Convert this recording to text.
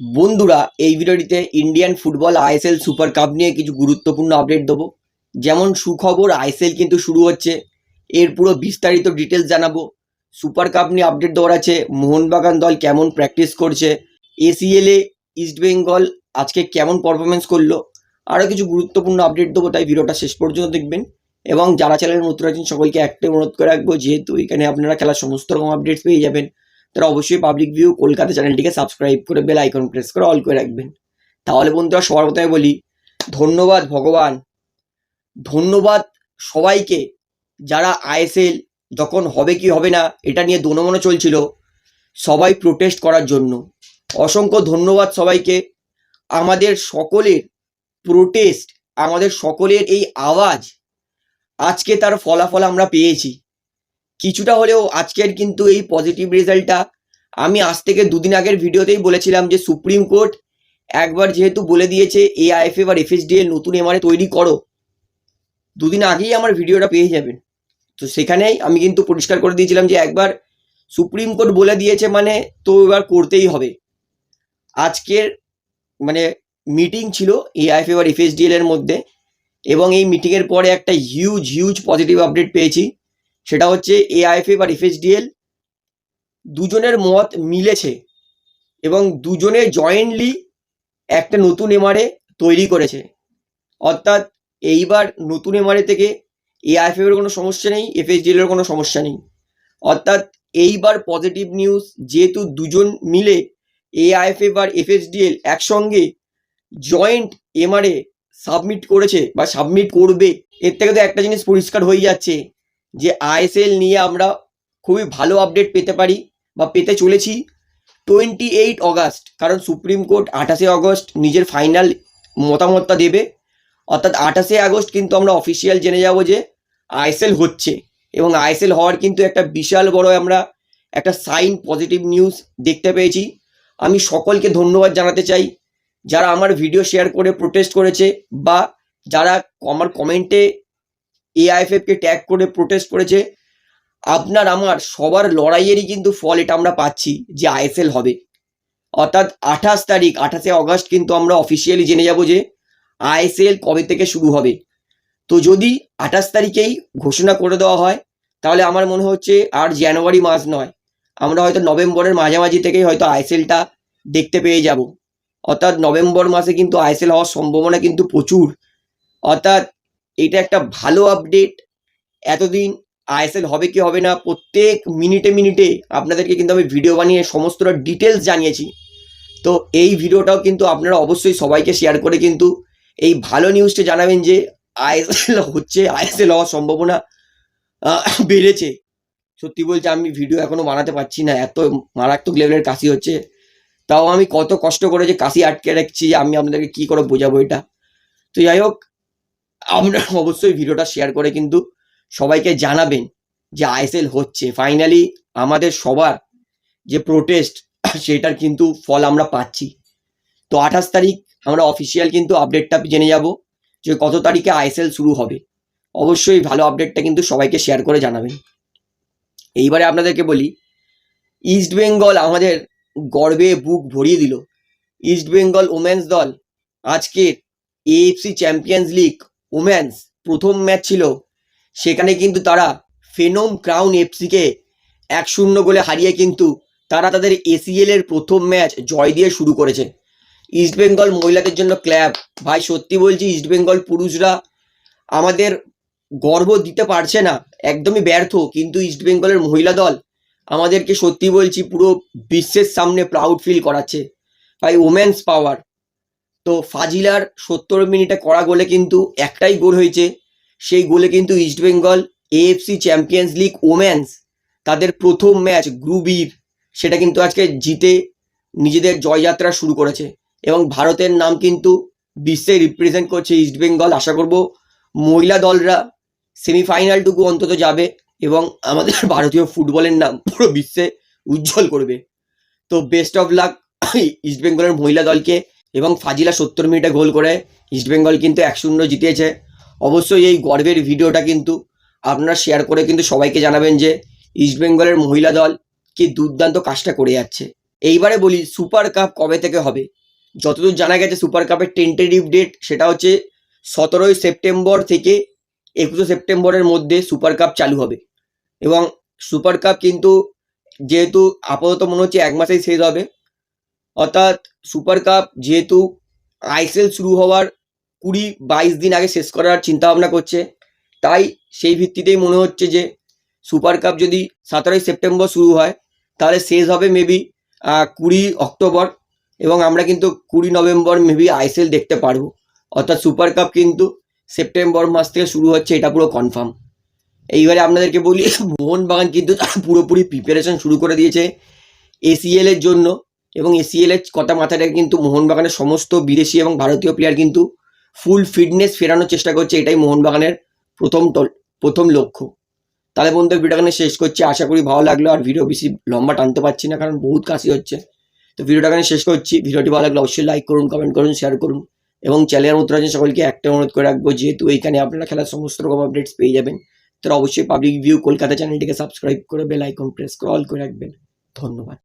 বন্ধুরা, এই ভিডিওটিতে Indian football ISL super cup নিয়ে কিছু গুরুত্বপূর্ণ আপডেট দেবো। যেমন সুখবর আইএসএল কিন্তু শুরু হচ্ছে। এর পুরো বিস্তারিত ডিটেলস জানাব। সুপার কাপ নিয়ে আপডেট দেওয়ার আছে, মোহনবাগান দল কেমন প্র্যাকটিস করছে এসিএলে ইস্টবেঙ্গল আজকে কেমন পারফরমেন্স করল, আরও কিছু গুরুত্বপূর্ণ আপডেট দেবো, তাই ভিডিওটা শেষ পর্যন্ত দেখবেন। এবং যারা চ্যানেলের নতুন আছেন, সকলকে একটাই অনুরোধ করে রাখব, যেহেতু এখানে আপনারা খেলার সমস্ত রকম আপডেটস পেয়ে যাবেন। তারা অবশ্যই পাবলিক ভিউ কলকাতা চ্যানেলটিকে সাবস্ক্রাইব করে বেল আইকন প্রেস করে অল করে রাখবেন। তাহলে বন্ধুরা সবার প্রথমে বলি, ধন্যবাদ ভগবান। ধন্যবাদ সবাইকে। যারা আইএসএল যখন হবে কি হবে না, এটা নিয়ে দোনমনে চলছিল। সবাই প্রোটেস্ট করার জন্য। অসংখ্য ধন্যবাদ সবাইকে। আমাদের সকলের প্রোটেস্ট আমাদের সকলের এই আওয়াজ, আজকে তার ফলাফল আমরা পেয়েছি। কিছুটা হলেও আজকের কিন্তু এই পজিটিভ রেজাল্টটা আমি আজ থেকে দুদিন আগের ভিডিওতেই বলেছিলাম যে সুপ্রিম কোর্ট একবার যেহেতু বলে দিয়েছে এআইএফএ বা এফএসডিএল নতুন এমআরএ তৈরি করো, দুদিন আগেই আমার ভিডিওটা পেয়ে যাবেন। তো সেখানেই আমি কিন্তু পরিষ্কার করে দিয়েছিলাম যে একবার সুপ্রিম কোর্ট বলে দিয়েছে মানে তো এবার করতেই হবে। আজকের মানে মিটিং ছিল এআইএফএ বা এফএসডিএল এর মধ্যে এবং এই মিটিংয়ের পরে একটা হিউজ হিউজ পজিটিভ আপডেট পেয়েছি। সেটা হচ্ছে এআইএফএ বা এফএসডিএল দুজনের মত মিলেছে এবং দুজনে জয়েন্টলি একটা নতুন এমআরএ তৈরি করেছে। অর্থাৎ এইবার নতুন এমআরএ থেকে এআইএফএফ এর কোনো সমস্যা নেই এফএসডিএল এর কোনো সমস্যা নেই। অর্থাৎ এইবার পজিটিভ নিউজ যেহেতু দুজন মিলে এআইএফএফ আর এফএসডিএল একসঙ্গে জয়েন্ট এমআরএ সাবমিট করেছে বা সাবমিট করবে, এর থেকে তো একটা জিনিস পরিষ্কার হয়ে যাচ্ছে। যে আইএসএল নিয়ে আমরা খুবই ভালো আপডেট পেতে পারি বা পেতে চলেছি টোয়েন্টি এইট অগাস্ট কারণ সুপ্রিম কোর্ট আঠাশে আগস্ট নিজের ফাইনাল মতামতটা দেবে। অর্থাৎ আঠাশে আগস্ট কিন্তু আমরা অফিসিয়াল জেনে যাব যে আইএসএল হচ্ছে এবং আইএসএল হওয়ার কিন্তু একটা বিশাল বড় আমরা একটা সাইন পজিটিভ নিউজ দেখতে পেয়েছি। আমি সকলকে ধন্যবাদ জানাতে চাই। যারা আমার ভিডিও শেয়ার করে প্রোটেস্ট করেছে বা যারা আমার কমেন্টে এআইএফএফকে ট্যাগ করে প্রোটেস্ট করেছে। আপনার, আমার, সবার লড়াইয়েরই কিন্তু ফল এটা আমরা পাচ্ছি যে আইএসএল হবে। অর্থাৎ আঠাশ তারিখ, আঠাশে অগস্ট কিন্তু আমরা অফিসিয়ালি জেনে যাব যে আইএসএল কবে থেকে শুরু হবে। তো যদি আঠাশ তারিখেই ঘোষণা করে দেওয়া হয়, তাহলে আমার মনে হচ্ছে আর জানুয়ারি মাস নয়। আমরা হয়তো নভেম্বরের মাঝামাঝি থেকেই হয়তো আইএসএলটা দেখতে পেয়ে যাব। অর্থাৎ নভেম্বর মাসে কিন্তু আইএসএল হওয়ার সম্ভাবনা কিন্তু প্রচুর। অর্থাৎ এটা একটা ভালো আপডেট এতদিন আইএসএল হবে কি হবে না, প্রত্যেক মিনিটে মিনিটে আপনাদেরকে কিন্তু আমি ভিডিও বানিয়ে সমস্তটা ডিটেলস জানিয়েছি। তো এই ভিডিওটাও কিন্তু আপনারা অবশ্যই সবাইকে শেয়ার করে কিন্তু এই ভালো নিউজটা জানাবেন যে আইএসএল হচ্ছে আইএসএল হওয়ার সম্ভাবনা বেড়েছে। সত্যি বলছে আমি ভিডিও এখনও বানাতে পারছি না, এত মারাত্মক লেভেলের কাশি হচ্ছে। তাও আমি কত কষ্ট করে যে কাশি আটকে রাখছি, আমি আপনাদেরকে কি করে বোঝাবো এটা? তো যাই হোক আপনারা অবশ্যই ভিডিওটা শেয়ার করে কিন্তু সবাইকে জানাবেন যে আইএসএল হচ্ছে। ফাইনালি আমাদের সবার যে প্রোটেস্ট সেটার কিন্তু ফল আমরা পাচ্ছি। তো আঠাশ তারিখ আমরা অফিসিয়াল কিন্তু আপডেটটা জেনে যাব যে কত তারিখে আইএসএল শুরু হবে। অবশ্যই ভালো আপডেটটা কিন্তু সবাইকে শেয়ার করে জানাবেন। এইবারে আপনাদেরকে বলি ইস্ট বেঙ্গল আমাদের গর্বে বুক ভরিয়ে দিল। ইস্ট বেঙ্গল ওমেন্স দল আজকের এএফসি চ্যাম্পিয়ন্স লিগ ওমেন্স প্রথম ম্যাচ ছিল। সেখানে কিন্তু তারা ফেনোম ক্রাউন এফসিকে এক শূন্য গোলে হারিয়ে কিন্তু তারা তাদের এসিএল এর প্রথম ম্যাচ জয় দিয়ে শুরু করেছে। ইস্টবেঙ্গল মহিলাদের জন্য ক্ল্যাব ভাই, সত্যি বলছি ইস্টবেঙ্গল পুরুষরা আমাদের গর্ব দিতে পারছে না। একদমই ব্যর্থ। কিন্তু ইস্টবেঙ্গলের মহিলা দল আমাদেরকে সত্যি বলছি, পুরো বিশ্বের সামনে প্রাউড ফিল করাচ্ছে। ভাই ওমেন্স পাওয়ার তো ফাজিলার সত্তর মিনিটে করা গোলে কিন্তু একটাই গোল হয়েছে। সেই গোলে কিন্তু East Bengal AFC champions league women's তাদের প্রথম ম্যাচ গ্রুবির সেটা কিন্তু আজকে জিতে নিজেদের জয়যাত্রা শুরু করেছে। এবং ভারতের নাম কিন্তু বিশ্বে রিপ্রেজেন্ট করছে ইস্টবেঙ্গল আশা করব মহিলা দলরা সেমিফাইনালটুকু অন্তত যাবে এবং আমাদের ভারতীয় ফুটবলের নাম পুরো বিশ্বে উজ্জ্বল করবে। তো বেস্ট অফ লাক ইস্টবেঙ্গলের মহিলা দলকে। এবং ফাজিলা সত্তর মিনিটে গোল করে ইস্টবেঙ্গল কিন্তু এক শূন্য জিতিয়েছে অবশ্যই এই গর্বের ভিডিওটা কিন্তু আপনারা শেয়ার করে কিন্তু সবাইকে জানাবেন যে ইস্টবেঙ্গলের মহিলা দল কি দুর্দান্ত কাজটা করে যাচ্ছে। এইবারে বলি সুপার কাপ কবে থেকে হবে? যতদূর জানা গেছে সুপার কাপের টেন্টেটিভ ডেট সেটা হচ্ছে সতেরোই সেপ্টেম্বর থেকে একুশে সেপ্টেম্বরের মধ্যে সুপার কাপ চালু হবে। এবং সুপার কাপ কিন্তু যেহেতু আপাতত মনে হচ্ছে এক মাসেই শেষ হবে, অর্থাৎ সুপার কাপ যেহেতু আইসিএল শুরু হওয়ার কুড়ি বাইশ দিন আগে শেষ করার চিন্তা ভাবনা করছে। তাই সেই ভিত্তিতেই মনে হচ্ছে যে সুপার কাপ যদি সতেরোই সেপ্টেম্বর শুরু হয়, তাহলে শেষ হবে মেবি কুড়ি অক্টোবর এবং আমরা কিন্তু কুড়ি নভেম্বর মেবি আইসিএল দেখতে পারব। অর্থাৎ সুপার কাপ কিন্তু সেপ্টেম্বর মাস থেকে শুরু হচ্ছে, এটা পুরো কনফার্ম এইবারে আপনাদেরকে বলি, মোহনবাগান কিন্তু পুরোপুরি প্রিপারেশন শুরু করে দিয়েছে এসিএল এর জন্য। এবং এসিএল এর কথা মাথায় রেখে কিন্তু মোহনবাগানের সমস্ত বিদেশি এবং ভারতীয় প্লেয়ার কিন্তু ফুল ফিটনেস ফেরানোর চেষ্টা করছে। এটাই মোহনবাগানের প্রথম প্রথম লক্ষ্য। তাহলে বন্ধু ভিডিওখানে শেষ করছি। আশা করি ভালো লাগল। আর ভিডিও বেশি লম্বা টানতে পারছি না, কারণ বহুত কাশি হচ্ছে। তো ভিডিওটা এখানে শেষ করছি। ভিডিওটি ভালো লাগলে অবশ্যই লাইক করুন কমেন্ট করুন শেয়ার করুন। এবং চ্যানেলের মতো আছে সকলকে একটা অনুরোধ করে রাখব, যেহেতু এইখানে আপনারা খেলার সমস্ত রকম আপডেটস পেয়ে যাবেন তারা অবশ্যই পাবলিক ভিউ কলকাতা চ্যানেলটিকে সাবস্ক্রাইব করে বেল আইকন প্রেস করে অল করে রাখবেন। ধন্যবাদ।